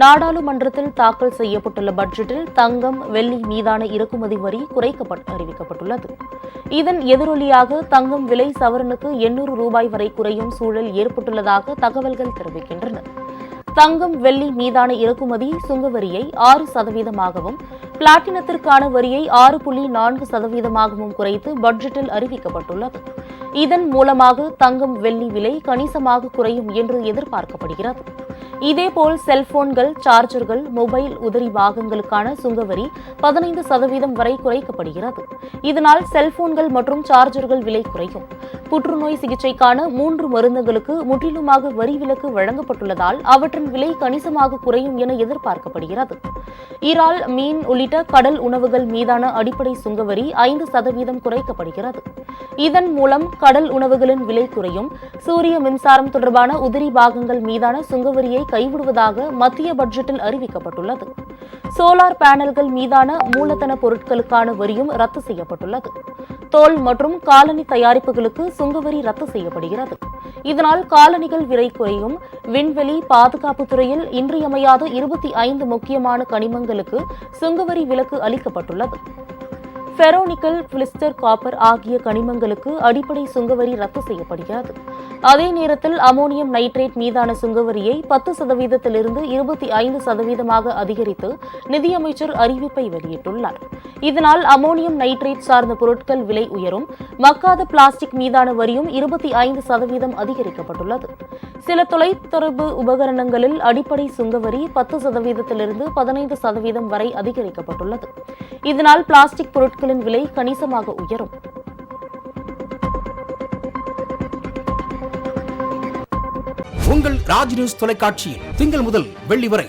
நாடாளுமன்றத்தில் தாக்கல் செய்யப்பட்டுள்ள பட்ஜெட்டில் தங்கம் வெள்ளி மீதான இறக்குமதி வரி குறைக்கப்பட்டு அறிவிக்கப்பட்டுள்ளது. இதன் எதிரொலியாக தங்கம் விலை சவரனுக்கு எண்ணூறு ரூபாய் வரை குறையும் சூழல் ஏற்பட்டுள்ளதாக தகவல்கள் தெரிவிக்கின்றன. தங்கம் வெள்ளி மீதான இறக்குமதி சுங்க வரியை ஆறு சதவீதமாகவும் பிளாட்டினத்திற்கான வரியை ஆறு புள்ளி நான்கு சதவீதமாகவும் குறைத்து பட்ஜெட்டில் அறிவிக்கப்பட்டுள்ளது. இதன் மூலமாக தங்கம் வெள்ளி விலை கணிசமாக குறையும் என்று எதிர்பார்க்கப்படுகிறது. இதேபோல் செல்போன்கள் சார்ஜர்கள் மொபைல் உதிரி பாகங்களுக்கான சுங்கவரி பதினைந்து சதவீதம் வரை குறைக்கப்படுகிறது. இதனால் செல்போன்கள் மற்றும் சார்ஜர்கள் விலை குறையும். புற்றுநோய் சிகிச்சைக்கான மூன்று மருந்துகளுக்கு முற்றிலுமாக வரி விலக்கு வழங்கப்பட்டுள்ளதால் அவற்றின் விலை கணிசமாக குறையும் என எதிர்பார்க்கப்படுகிறது. இறால் மீன் உள்ளிட்ட கடல் உணவுகள் மீதான அடிப்படை சுங்கவரி ஐந்து சதவீதம் குறைக்கப்படுகிறது. இதன் மூலம் கடல் உணவுகளின் விலை குறையும். சூரிய மின்சாரம் தொடர்பான உதிரி பாகங்கள் மீதான சுங்கவரியை கைவிடுவதாக மத்திய பட்ஜெட்டில் அறிவிக்கப்பட்டுள்ளது. சோலார் பேனல்கள் மீதான மூலதன பொருட்களுக்கான வரியும் ரத்து செய்யப்பட்டுள்ளது. தோல் மற்றும் காலணி தயாரிப்புகளுக்கு சுங்கவரி ரத்து செய்யப்படுகிறது. இதனால் காலணிகள் விலை குறையும். விண்வெளி பாதுகாப்பு துறையில் இன்றியமையாத இருபத்தி ஐந்து முக்கியமான கனிமங்களுக்கு சுங்கவரி விலக்கு அளிக்கப்பட்டுள்ளது. ஃபெரோனிக்கல் பிளிஸ்டர் காப்பர் ஆகிய கனிமங்களுக்கு அடிப்படை சுங்கவரி ரத்து செய்யப்படுகிறது. அதே நேரத்தில் அமோனியம் நைட்ரேட் மீதான சுங்கவரியை பத்து சதவீதத்திலிருந்து இருபத்தி ஐந்து சதவீதமாக அதிகரித்து நிதியமைச்சர் அறிவிப்பை வெளியிட்டுள்ளார். இதனால் அமோனியம் நைட்ரேட் சார்ந்த பொருட்கள் விலை உயரும். மக்காத பிளாஸ்டிக் மீதான வரியும் இருபத்தி ஐந்து சதவீதம் அதிகரிக்கப்பட்டுள்ளது. சில தொலைத்தொடர்பு உபகரணங்களில் அடிப்படை சுங்கவரி பத்து சதவீதத்திலிருந்து பதினைந்து சதவீதம் வரை அதிகரிக்கப்பட்டுள்ளது. இதனால் பிளாஸ்டிக் பொருட்களின் விலை கணிசமாக உயரும். உங்கள் ராஜ் நியூஸ் தொலைக்காட்சியில் திங்கள் முதல் வெள்ளி வரை